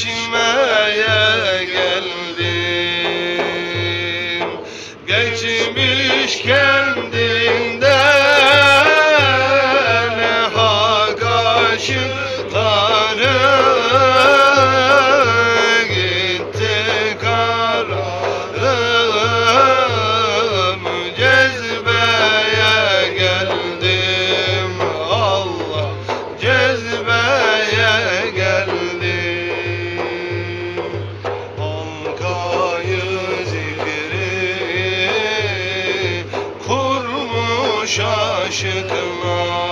geçmeye geldim. Geçmiş kendinde ne hak aşık şaşırtma.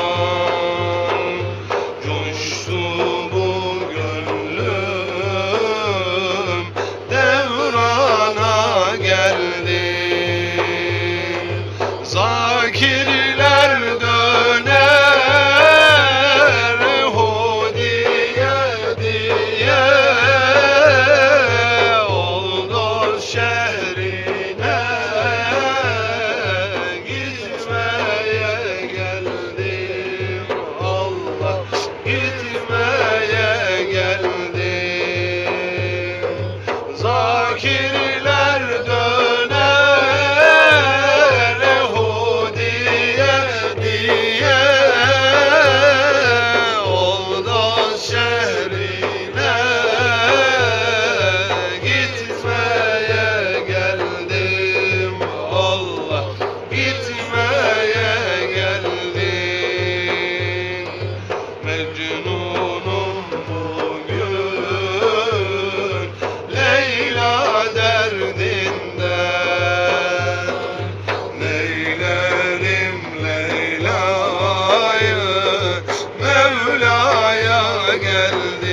கருது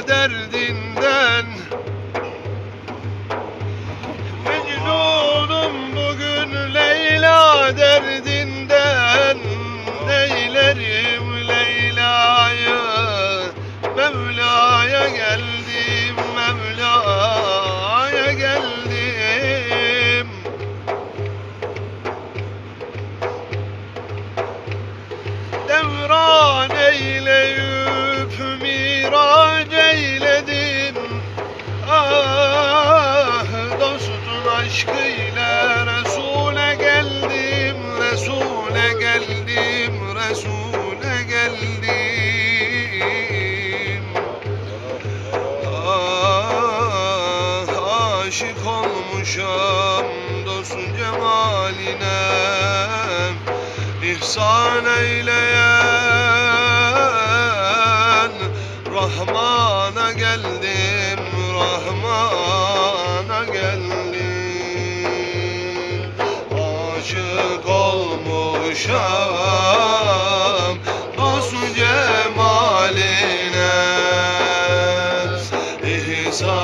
derdinden aşık olmuşam dostun cemaline. İhsan eyleyen Rahman'a geldim Rahman'a geldim. Aşık olmuşam dostun cemaline. İhsan